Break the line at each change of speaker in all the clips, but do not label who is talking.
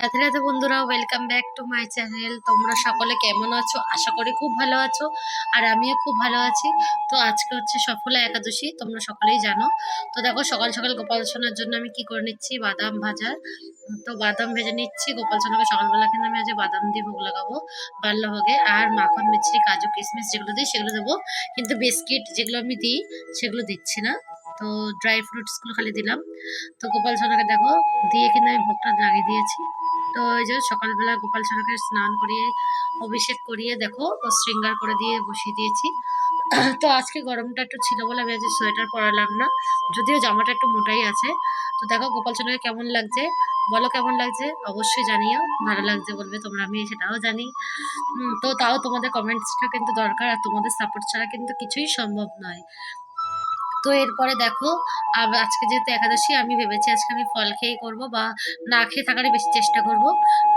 রাধে রাধে বন্ধুরা welcome back to my channel তোমরা সকলে কেমন আছো? আশা করি খুব ভালো আছো, আর আমিও খুব ভালো আছি। তো আজকে হচ্ছে সফলা একাদশী, তোমরা সকলেই জানো। তো দেখো, সকাল সকাল গোপাল সোনার জন্য আমি কি করে নিচ্ছি? বাদাম ভাজা। তো বাদাম ভেজে নিচ্ছি। গোপাল সোনাকে সকালবেলা কিন্তু আমি আজ বাদাম দিয়ে ভোগ লাগাবো বাল্যভোগে আর মাখন, মিছরি, কাজু, কিশমিশ যেগুলো দিই, সেগুলো দেবো। কিন্তু বিস্কিট যেগুলো আমি দিই, সেগুলো দিচ্ছি না। তো ড্রাই ফ্রুটসগুলো খালি দিলাম। তো গোপাল সোনাকে দেখো, দিয়ে কিন্তু আমি ভোগটা লাগিয়ে দিয়েছি। তো ওই যে সকালবেলা গোপাল সোনাকে স্নান করিয়ে, অভিষেক করিয়ে দেখো শৃঙ্গার করে দিয়ে বসিয়ে দিয়েছি। তো আজকে গরমটা একটু ছিল বলে আমি আজকে সোয়েটার পরালাম না। যদিও জামাটা একটু মোটাই আছে। তো দেখো গোপাল সোনাকে কেমন লাগছে? বলো কেমন লাগছে? অবশ্যই জানিও। ভালো লাগছে বলবে তোমরা আমি সেটাও জানি। তো তাও তোমাদের কমেন্টসটা কিন্তু দরকার, আর তোমাদের সাপোর্ট ছাড়া কিন্তু কিছুই সম্ভব নয়। তো এরপরে দেখো আজকে যেহেতু একাদশী, আমি ভেবেছি আজকে আমি ফল খেয়েই করব বা না খেয়ে থাকারই বেশি চেষ্টা করব।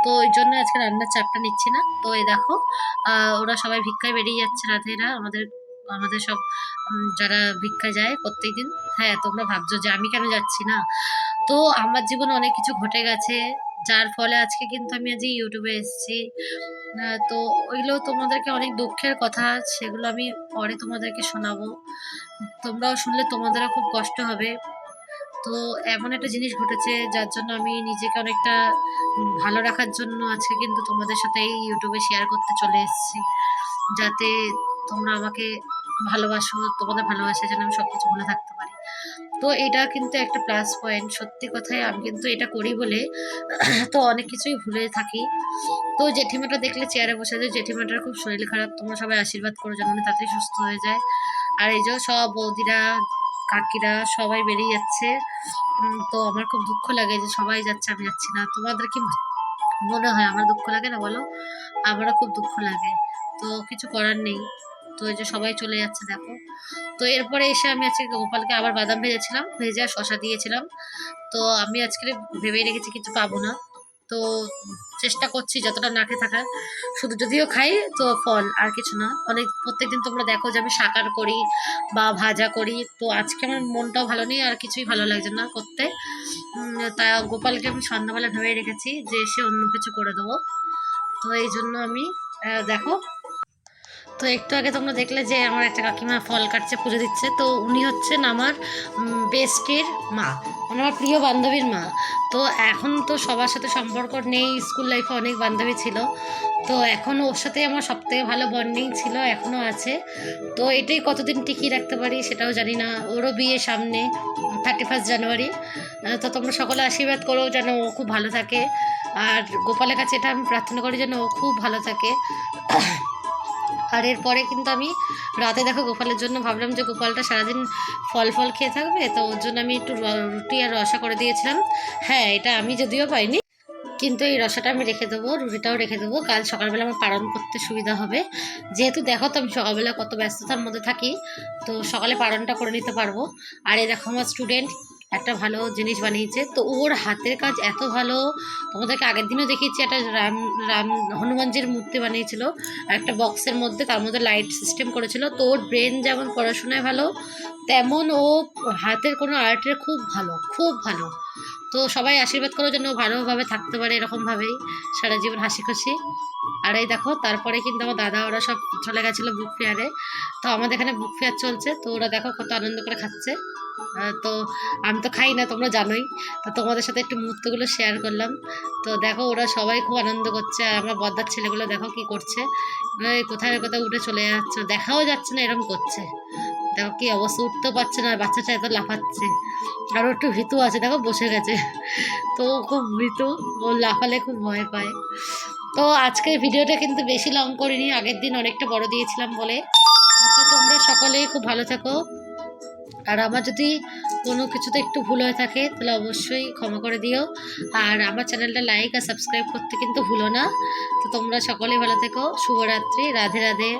তো ওই জন্য আজকে রান্নার চাপটা নিচ্ছি না। তো এই দেখো ওরা সবাই ভিক্ষায় বেরিয়ে যাচ্ছে, রাধেরা। আমাদের আমাদের সব যারা ভিক্ষায় যায় প্রত্যেকদিন। হ্যাঁ তোমরা ভাবছ যে আমি কেন যাচ্ছি না? তো আমার জীবনে অনেক কিছু ঘটে গেছে। যার ফলে আজকে কিন্তু আমি আজ ইউটিউবে এসেছি। তো ওইগুলো তোমাদেরকে অনেক দুঃখের কথা, সেগুলো আমি পরে তোমাদেরকে শোনাবো। তোমরাও শুনলে তোমাদেরও খুব কষ্ট হবে। তো এমন একটা জিনিস ঘটেছে, যার জন্য আমি নিজেকে অনেকটা ভালো রাখার জন্য আজকে কিন্তু তোমাদের সাথে এই ইউটিউবে শেয়ার করতে চলে এসেছি। যাতে তোমরা আমাকে ভালোবাসো, তোমাদের ভালোবাসার জন্য আমি সব কিছু ভুলে থাকতে পারি। তো এটা কিন্তু একটা প্লাস পয়েন্ট সত্যি কথাই আমি কিন্তু এটা করি বলে তো অনেক কিছুই ভুলে থাকি। তো জেঠিমাটা দেখলে চেয়ারে বসে আছে জেঠিমাটার খুব শরীর খারাপ, তোমরা সবাই আশীর্বাদ করো যেন তাড়াতাড়ি সুস্থ হয়ে যায়। আর এই যে সব বৌদিরা, কাকিরা সবাই বেরিয়ে যাচ্ছে। তো আমার খুব দুঃখ লাগে যে সবাই যাচ্ছে, আমি যাচ্ছি না। তোমাদের কি মনে হয়, আমার দুঃখ লাগে না বলো? আমারও খুব দুঃখ লাগে। তো কিছু করার নেই। তো এই যে সবাই চলে যাচ্ছে, দেখো। তো এরপরে এসে আমি আজকে গোপালকে আবার বাদাম ভেজেছিলাম, ভেজে শশা দিয়েছিলাম। তো আমি আজকে ভেবেই রেখেছি কিছু পাবো না। তো চেষ্টা করছি যতটা না খেয়ে থাকার। শুধু যদিও খাই, তো ফল আর কিছু না। অনেক, প্রত্যেকদিন তোমরা দেখো যে আমি সাকার করি বা ভাজা করি। তো আজকে আমার মনটাও ভালো নেই, আর কিছুই ভালো লাগছে না করতে। তা গোপালকে আমি সন্ধ্যাবেলা ভেবে রেখেছি যে এসে অন্য কিছু করে দেবো। তো এই জন্য আমি দেখো তো একটু আগে তোমরা দেখলে যে আমার একটা কাকিমা ফল কাটছে, পুজো দিচ্ছে। তো উনি হচ্ছেন আমার বেস্টির মা মানে আমার প্রিয় বান্ধবীর মা। তো এখন তো সবার সাথে সম্পর্ক নেই, স্কুল লাইফে অনেক বান্ধবী ছিল। তো এখন ওর সাথে আমার সব থেকে ভালো বন্ডিং ছিল এখনও আছে। তো এটাই কতদিন টিকিয়ে রাখতে পারি সেটাও জানি না। ওরও বিয়ে সামনে থার্টি ফার্স্ট জানুয়ারি তো তোমরা সকলে আশীর্বাদ করো যেন ও খুব ভালো থাকে। আর গোপালের কাছে এটা আমি প্রার্থনা করি যেন ও খুব ভালো থাকে। আর এরপরে কিন্তু আমি রাতে দেখো গোপালের জন্য ভাবলাম যে গোপালটা সারাদিন ফল ফল খেয়ে থাকবে, তো ওর জন্য আমি একটু রুটি আর রসা করে দিয়েছিলাম। হ্যাঁ এটা আমি যদিও পাইনি, কিন্তু এই রসাটা আমি রেখে দেবো, রুটিটাও রেখে দেবো। কাল সকালবেলা আমার পালন করতে সুবিধা হবে। যেহেতু দেখো তো আমি সকালবেলা কত ব্যস্ততার মধ্যে থাকি, তো সকালে পালনটা করে নিতে পারব। আর এই দেখো আমার স্টুডেন্ট একটা ভালো জিনিস বানিয়েছে। তো ওর হাতের কাজ এত ভালো। তোমাদেরকে আগের দিনও দেখিয়েছি, একটা রাম রাম, হনুমানজির মূর্তি বানিয়েছিল। একটা বক্সের মধ্যে তার মধ্যে লাইট সিস্টেম করেছিল। তো ওর ব্রেন যেমন পড়াশোনায় ভালো, তেমন ও হাতের কোনো আর্টের খুব ভালো খুব ভালো। তো সবাই আশীর্বাদ করো যেন ও ভালোভাবে থাকতে পারে এরকমভাবেই। সারা জীবন হাসি খুশি আর এই দেখো, তারপরে কিন্তু আমার দাদা, ওরা সব চলে গেছিল বুক ফেয়ারে। তো আমাদের এখানে বুক ফেয়ার চলছে। তো ওরা দেখো কত আনন্দ করে খাচ্ছে। তো আমি তো খাই না, তোমরা জানোই। তো তোমাদের সাথে একটু মুহূর্তগুলো শেয়ার করলাম। তো দেখো, ওরা সবাই খুব আনন্দ করছে। আর আমার বদ্দার ছেলেগুলো দেখো কি করছে। কোথায় না কোথায় উঠে চলে যাচ্ছে। দেখাও যাচ্ছে না এরকম করছে। দেখো কি অবস্থা, উঠতেও পারছে না। বাচ্চাটা এত লাফাচ্ছে। আর ও একটু ভীতু আছে, দেখো বসে গেছে। তো খুব ভীতু, ও লাফালে খুব ভয় পায়। তো আজকের ভিডিওটা কিন্তু বেশি লং করিনি, আগের দিন অনেকটা বড় দিয়েছিলাম বলে। তো তোমরা সকলেই খুব ভালো থাকো। আর আমার যদি কোনো কিছুতে একটু ভুল হয়ে থাকে, তাহলে অবশ্যই ক্ষমা করে দিও। আর আমার চ্যানেলটা লাইক আর সাবস্ক্রাইব করতে কিন্তু ভুলো না। তো তোমরা সকলেই ভালো থেকো। শুভরাত্রি। রাধে রাধে।